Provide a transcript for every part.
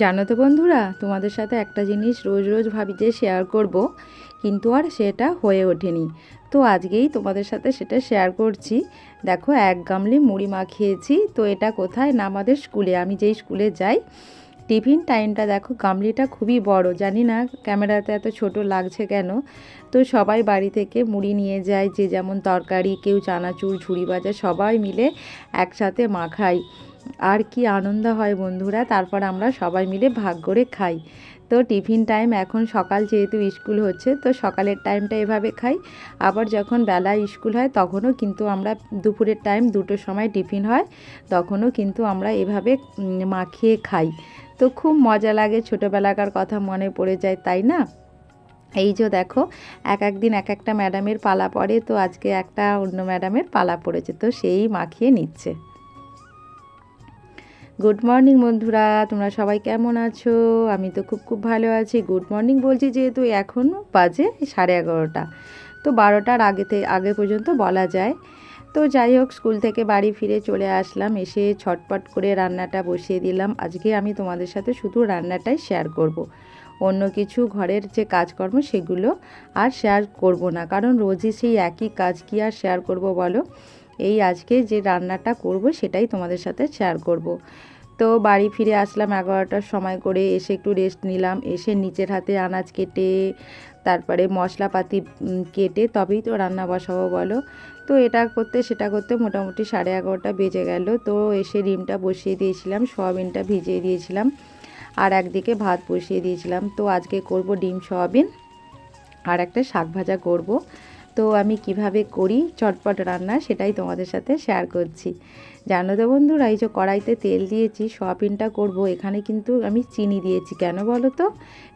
জানো তো বন্ধুরা, তোমাদের সাথে একটা জিনিস রোজ রোজ ভাবি যে শেয়ার করব, কিন্তু আর সেটা হয়ে ওঠেনি। তো আজকেই তোমাদের সাথে সেটা শেয়ার করছি। দেখো, এক গামলি মুড়ি মাখিয়েছি, তো এটা কোথায়? না আমাদের স্কুলে আমি যেই স্কুলে যাই টিফিন টাইমটা দেখো, গামলিটা খুবই বড়। জানি না ক্যামেরাতে এত ছোট লাগছে কেন? তো সবাই বাড়ি থেকে মুড়ি নিয়ে যায়, যে যেমন তরকারি, কেউ চানাচুর, ঝুড়ি ভাজা, সবাই মিলে একসাথে মাখাই। আর কি আনন্দ হয় বন্ধুরা, তারপর আমরা সবাই মিলে ভাগ করে খাই। তো টিফিন টাইম এখন সকাল যেহেতু স্কুল হচ্ছে, তো সকালের টাইমটা এভাবে খাই। আবার যখন বেলা স্কুল হয়, তখনও কিন্তু আমরা দুপুরের টাইম দুটোর সময় টিফিন হয়, তখনও কিন্তু আমরা এভাবে মাখিয়ে খাই। তো খুব মজা লাগে, ছোটোবেলাকার কথা মনে পড়ে যায়, তাই না? এই যে দেখো, এক এক দিন এক একটা ম্যাডামের পালা পড়ে, তো আজকে একটা অন্য ম্যাডামের পালা পড়েছে, তো সেই মাখিয়ে নিচ্ছে। গুড মর্নিং বন্ধুরা। তোমরা সবাই কেমন আছো? আমি তো খুব খুব ভালো আছি। গুড মর্নিং বলছি যেহেতু এখন বাজে সাড়ে এগারোটা। তো বারোটার আগে আগে পর্যন্ত বলা যায়। তো যাই হোক, স্কুল থেকে বাড়ি ফিরে চলে আসলাম। এসে ছটপট করে রান্নাটা বসিয়ে দিলাম। আজকে আমি তোমাদের সাথে শুধু রান্নাটাই শেয়ার করব। অন্য কিছু ঘরের যে কাজকর্ম সেগুলো আর শেয়ার করব না। কারণ রোজই সেই একই কাজ কি আর শেয়ার করব বলো? এই আজকে যে রান্নাটা করব সেটাই তোমাদের সাথে শেয়ার করব। তো বাড়ি ফিরে আসলাম এগারোটার সময় করে, এসে একটু রেস্ট নিলাম। এসে নিচের হাতে আনাজ কেটে, তারপরে মশলাপাতি কেটে তবেই তো রান্না বসাবো বলো। তো এটা করতে, সেটা করতে মোটামুটি সাড়ে এগারোটা বেজে গেল। তো এসে ডিমটা বসিয়ে দিয়েছিলাম, সয়াবিনটা ভিজিয়ে দিয়েছিলাম আর একদিকে ভাত বসিয়ে দিয়েছিলাম। তো আজকে করব ডিম, সয়াবিন আর একটা শাক ভাজা করব। তো আমি কীভাবে করি, চটপট রান্না সেটাই তোমাদের সাথে শেয়ার করছি। জানো তো বন্ধুরা, এই যে কড়াইতে তেল দিয়েছি, সয়াবিনটা করব। এখানে কিন্তু আমি চিনি দিয়েছি। কেন বলো তো?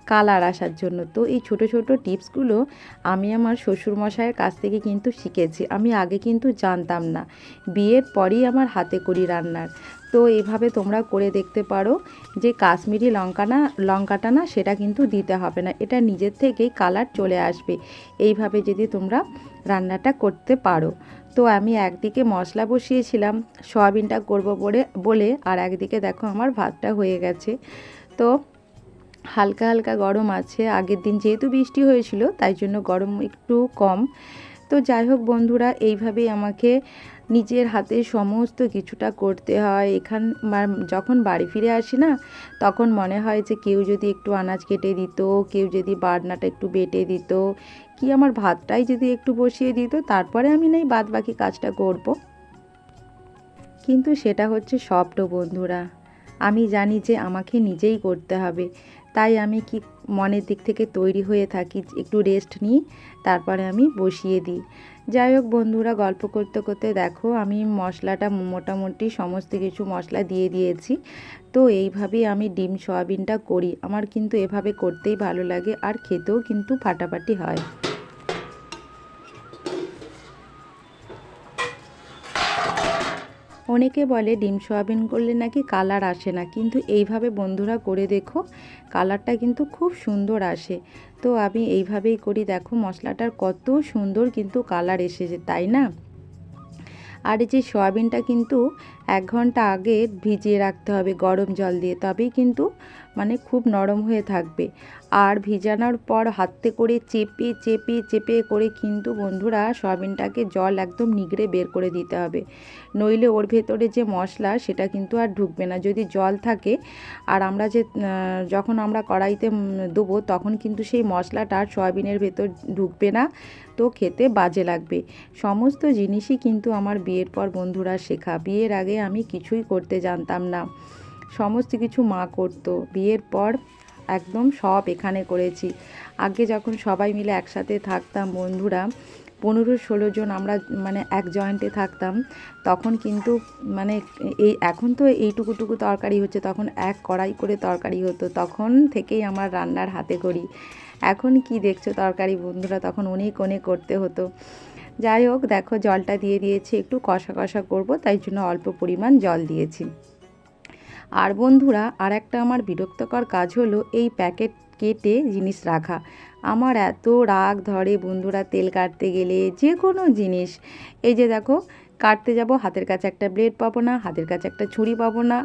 কালার আসার জন্য। তো এই ছোট ছোট টিপসগুলো আমি আমার শ্বশুরমশাইয়ের কাছ থেকে কিন্তু শিখেছি। আমি আগে কিন্তু জানতাম না। বিয়ের পরই আমার হাতে করি রান্নার। তো এভাবে তোমরা করে দেখতে পারো যে কাশ্মীরি লঙ্কা না, লঙ্কাটা না সেটা কিন্তু দিতে হবে না। এটা নিজের থেকেই কালার চলে আসবে। এইভাবে যদি তোমরা রান্নাটা করতে পারো। তো আমি একদিকে মশলা বসিয়েছিলাম, সয়াবিনটা করব বলে বলে, আর একদিকে দেখো আমার ভাতটা হয়ে গেছে। তো হালকা হালকা গরম আছে, আগের দিন যেহেতু বৃষ্টি হয়েছিল, তাই জন্য গরম একটু কম। তো যাই হোক বন্ধুরা, এইভাবেই আমাকে নিজের হাতে সমস্ত কিছুটা করতে হয়। এখান যখন বাড়ি ফিরে আসি না, তখন মনে হয় যে কেউ যদি একটু আনাজ কেটে দিত, কেউ যদি বাটনাটা একটু বেটে দিত, কি আমার ভাতটাই যদি একটু বসিয়ে দিত, তারপরে আমি নেই বাদ বাকি কাজটা করব। কিন্তু সেটা হচ্ছে স্বপ্ন বন্ধুরা। আমি জানি যে আমাকে নিজেই করতে হবে। তাই আমি কি মনের দিক থেকে তৈরি হয়ে থাকি, একটু রেস্ট নিই, তারপরে আমি বসিয়ে দিই। যাই হোক বন্ধুরা, গল্প করতে করতে দেখো আমি মশলাটা মোটামুটি সমস্ত কিছু মশলা দিয়ে দিয়েছি। তো এইভাবেই আমি ডিম, সয়াবিনটা করি। আমার কিন্তু এভাবে করতেই ভালো লাগে আর খেতেও কিন্তু ফাটাফাটি হয়। অনেকে বলে ডিম সোয়াবিন করলে নাকি কালার আসে না, কিন্তু এইভাবে বন্ধুরা করে দেখো, কালারটা কিন্তু খুব সুন্দর আসে। তো আমি এইভাবেই করি, দেখো মশলাটার কত সুন্দর কিন্তু কালার এসেছে, তাই না? আর যে সোয়াবিনটা কিন্তু এক ঘণ্টা আগে ভিজিয়ে রাখতে হবে গরম জল দিয়ে, তবেই কিন্তু মানে খুব নরম হয়ে থাকবে। আর ভিজানোর পর হাতে করে চেপে চেপে চেপে করে কিন্তু বন্ধুরা সয়াবিনটাকে জল একদম নিগড়ে বের করে দিতে হবে। নইলে ওর ভেতরে যে মশলা সেটা কিন্তু আর ঢুকবে না। যদি জল থাকে আর আমরা যে যখন আমরা কড়াইতে দেবো তখন কিন্তু সেই মশলাটা আর সয়াবিনের ভেতর ঢুকবে না। তো খেতে বাজে লাগবে। সমস্ত জিনিসই কিন্তু আমার বিয়ের পর বন্ধুরা শেখা। বিয়ের আগে আমি কিছুই করতে জানতাম না। সমস্ত কিছু মা করতো। বিয়ের পর একদম সব এখানে করেছি। আগে যখন সবাই মিলে একসাথে থাকতাম বন্ধুরা, পনেরো ষোলো জন আমরা মানে এক জয়েন্টে থাকতাম, তখন কিন্তু মানে এই এখন তো এইটুকুটুকু তরকারি হচ্ছে, তখন এক কড়াই করে তরকারি হতো, তখন থেকেই আমার রান্নার হাতে করি। এখন কি দেখছ তরকারি বন্ধুরা, তখন অনেক অনেক করতে হতো। যাই হোক, দেখো জলটা দিয়ে দিয়েছি, একটু কষা কষা করব, তাই জন্য অল্প পরিমাণ জল দিয়েছি। আর বন্ধুরা আর একটা আমার বিরক্তকর কাজ হলো এই প্যাকেট কেটে জিনিস রাখা। আমার এত রাগ ধরে বন্ধুরা তেল কাটতে গেলে যে কোনো জিনিস। এই যে দেখো, কাটতে যাব, হাতের কাছে একটা ব্লেড পাবো না, হাতের কাছে একটা ছুরি পাবো না।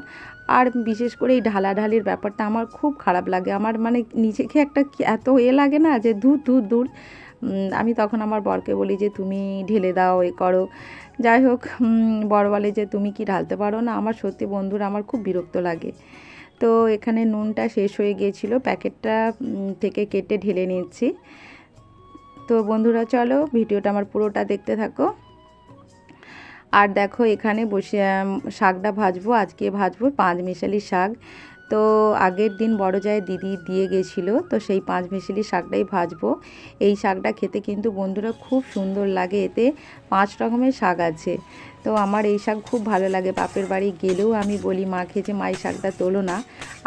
আর বিশেষ করে এই ঢালাঢালির ব্যাপারটা আমার খুব খারাপ লাগে। আমার মানে নিজেকে একটা এত এ লাগে না যে দূর দূর দূর আমি তখন আমার বরকে বলি যে, তুমি ঢেলে দাও, এ করো। যাই হোক বর বলে যে, তুমি কি ঢালতে পারো না? আমার সত্যি বন্ধুরা আমার খুব বিরক্ত লাগে। তো এখানে নুনটা শেষ হয়ে গিয়েছিল, প্যাকেটটা থেকে কেটে ঢেলে নিচ্ছি। তো বন্ধুরা, চলো ভিডিওটা আমার পুরোটা দেখতে থাকো। আর দেখো, এখানে বসে শাকটা ভাজবো, আজকে ভাজবো পাঁচ মিশালি শাক। তো আগের দিন বড় যায় দিদি দিয়ে গেছিল, তো সেই পাঁচ মিশালি শাকটাই ভাজবো। এই শাকটা খেতে কিন্তু বন্ধুরা খুব সুন্দর লাগে, এতে পাঁচ রকমের শাক আছে। তো আমার এই শাক খুব ভালো লাগে, বাপের বাড়ি গেলেও আমি বলি মাকে যে মাই শাকটা তোলো না।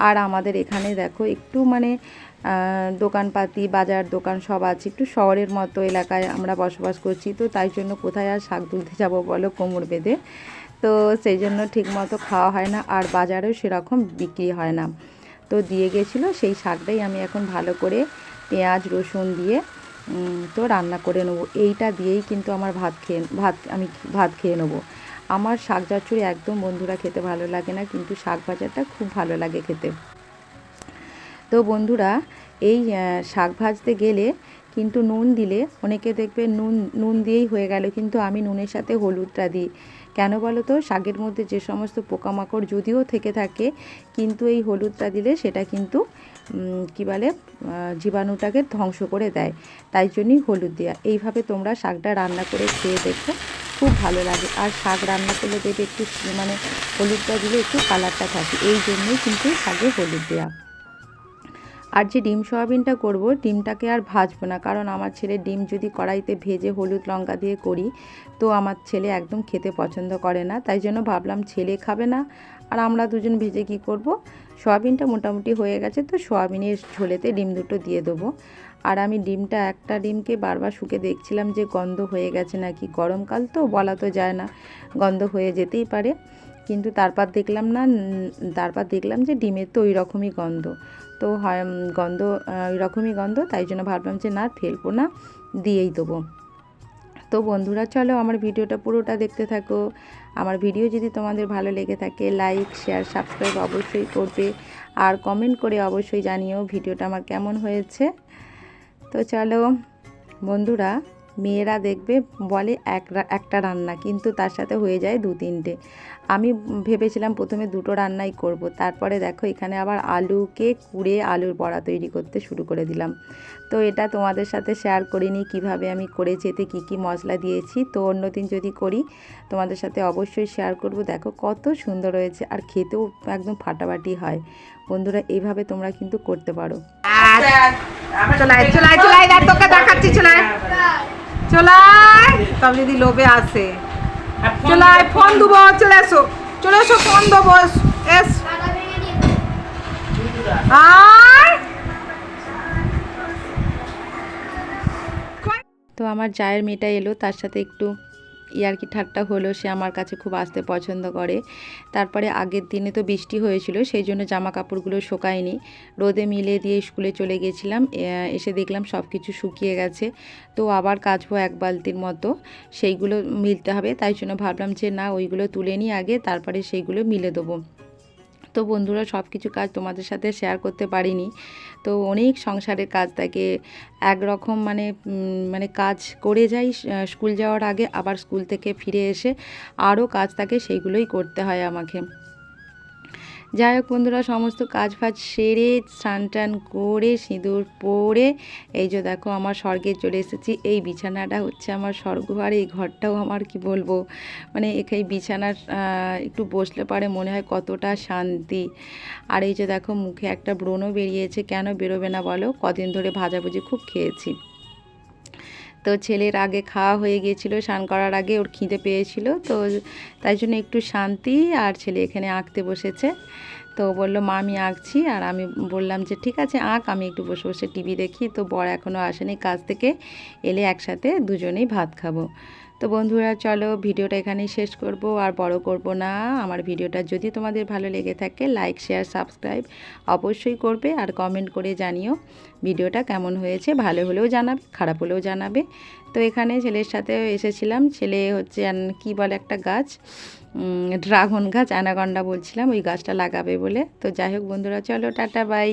আর আমাদের এখানে দেখো একটু মানে দোকানপাতি, বাজার দোকান সব আছে, একটু শহরের মতো এলাকায় আমরা বসবাস করছি, তো তাই জন্য কোথায় আর শাক তুলতে যাব বলো কোমর বেঁধে। তো সেই জন্য ঠিক মতো খাওয়া হয় না আর বাজারেও সেরকম বিক্রি হয় না। তো দিয়ে গেছিল সেই শাকটাই আমি এখন ভালো করে পেঁয়াজ, রসুন দিয়ে তো রান্না করে নেব। এইটা দিয়েই কিন্তু আমার ভাত খেয়ে, ভাত আমি ভাত খেয়ে নেব। আমার শাক চচ্চড়ি একদম বন্ধুরা খেতে ভালো লাগে না, কিন্তু শাক ভাজাটা খুব ভালো লাগে খেতে। তো বন্ধুরা, এই শাক ভাজতে গেলে কিন্তু নুন দিলে, অনেকে দেখবে নুন নুন দিয়েই হয়ে গেল, কিন্তু আমি নুনের সাথে হলুদটা দিই। কেন বলো তো? শাকের মধ্যে যে সমস্ত পোকামাকড় যদিও থেকে থাকে, কিন্তু এই হলুদটা দিলে সেটা কিন্তু কি বলে জীবাণুটাকে ধ্বংস করে দেয়। তাই জন্যই হলুদ দেওয়া এইভাবে তোমরা শাকটা রান্না করে খেয়ে দেখো, খুব ভালো লাগে। আর শাক রান্না করলে দেবে একটু মানে হলুদটা দিলে একটু কালারটা থাকে। এই জন্যই কিন্তু শাকে হলুদ দেওয়া আর যে ডিম সয়াবিনটা করব, ডিমটাকে আর ভাজবো না। কারণ আমার ছেলে ডিম যদি কড়াইতে ভেজে হলুদ লঙ্কা দিয়ে করি, তো আমার ছেলে একদম খেতে পছন্দ করে না। তাই জন্য ভাবলাম ছেলে খাবে না। আর আমরা দুজন ভেজে কি করব? সয়াবিনটা মোটামুটি হয়ে গেছে, তো সয়াবিনের ঝোলেতে ডিম দুটো দিয়ে দেবো। আর আমি ডিমটা, একটা ডিমকে বারবার শুকে দেখছিলাম যে গন্ধ হয়ে গেছে নাকি। গরমকাল তো বলা তো যায় না, গন্ধ হয়ে যেতেই পারে। কিন্তু তারপর দেখলাম না তারপর দেখলাম যে ডিমের তো ওই রকমই গন্ধ। তো হয় গন্ধ ওই রকমই গন্ধ, তাই জন্য ভাবলাম যে না, ফেলব না, দিয়েই দেবো। তো বন্ধুরা, চলো আমার ভিডিওটা পুরোটা দেখতে থাকো। আমার ভিডিও যদি তোমাদের ভালো লেগে থাকে, লাইক, শেয়ার, সাবস্ক্রাইব অবশ্যই করবে। আর কমেন্ট করে অবশ্যই জানিও ভিডিওটা আমার কেমন হয়েছে। তো চলো, বন্ধুরা মেয়েরা দেখবে বলে এক একটা রান্না, কিন্তু তার সাথে হয়ে যায় দু তিনটে। আমি ভেবেছিলাম প্রথমে দুটো রান্নাই করব, তারপরে দেখো এখানে আবার আলুকে কুড়ে আলুর বড়া তৈরি করতে শুরু করে দিলাম। তো এটা তোমাদের সাথে শেয়ার করিনি, কীভাবে আমি করেছি, এতে কী কী মশলা দিয়েছি, তো অন্যদিন যদি করি, তোমাদের সাথে অবশ্যই শেয়ার করব। দেখো কত সুন্দর হয়েছে, আর খেতেও একদম ফাটাফাটি হয়। বন্ধুরা এইভাবে তোমরা কিন্তু করতে পারো। চলাই চলাই চলাই তোকে দেখাচ্ছি চলাই। সব যদি লোভে আসে চলাই ফোন দেবো চলে এসো। চলে এসো ফোন দেবো এস। আর? তো আমার জায়ের মেয়েটা এলো তার সাথে একটু ইয়ার্কি ঠাট্টা হলো সে আমার কাছে খুব আসতে পছন্দ করে। তারপরে আগের দিনে তো বৃষ্টি হয়েছিল, সেই জন্য জামা কাপড়গুলো শোকায়নি। রোদে মিলে দিয়ে স্কুলে চলে গেছিলাম এসে দেখলাম সব কিছু শুকিয়ে গেছে। তো আবার কাচবো এক বালতির মতো, সেইগুলো মিলতে হবে। তাই জন্য ভাবলাম যে না, ওইগুলো তুলে নিই আগে, তারপরে সেইগুলো মিলে দেবো। তো বন্ধুরা সব কিছু কাজ তোমাদের সাথে শেয়ার করতে পারিনি। তো অনেক সংসারের কাজ থাকে। একরকম মানে মানে কাজ করে যাই স্কুল যাওয়ার আগে আবার স্কুল থেকে ফিরে এসে আরও কাজ থাকে, সেইগুলোই করতে হয় আমাকে। যাই হোক বন্ধুরা, সমস্ত কাজ ফাজ সেরে স্নান টান করে, সিঁদুর পরে, এই যে দেখো আমার স্বর্গে চলে এসেছি। এই বিছানাটা হচ্ছে আমার স্বর্গ আর এই ঘরটাও আমার কি বলব? মানে এখানে বিছানার একটু বসলে পারে মনে হয় কতটা শান্তি। আর এই যে দেখো মুখে একটা ব্রণও বেরিয়েছে। কেন বেরোবে না বলো? কদিন ধরে ভাজাভুজি খুব খেয়েছি। তো ছেলের আগে খাওয়া হয়ে গিয়েছিল, স্নান করার আগে ওর খিদে পেয়েছিল, তো তাই জন্য একটু শান্তি আর ছেলে এখানে আঁকতে বসেছে। তো বলল, মা, আমি আঁকছি। আর আমি বললাম যে, ঠিক আছে, আঁক। আমি একটু বসে বসে টিভি দেখি। তো বর এখনও আসেনি, কাজ থেকে এলে একসাথে দুজনেই ভাত খাব। তো বন্ধুরা, চলো ভিডিওটা এখানেই শেষ করব আর বড় করব না। আমার ভিডিওটা যদি তোমাদের ভালো লেগে থাকে লাইক শেয়ার সাবস্ক্রাইব অবশ্যই করবে আর কমেন্ট করে জানিও ভিডিওটা কেমন হয়েছে। ভালো হলেও জানাবে, খারাপ হলেও জানাবে। তো এখানে ছেলের সাথে এসেছিলাম। ছেলে হচ্ছে কি বলে একটা গাছ? ড্রাগন গাছ অ্যানাগন্ডা বলছিলাম, ওই গাছটা লাগাবে বলে। তো যাই হোক বন্ধুরা, চলো টাটা, বাই।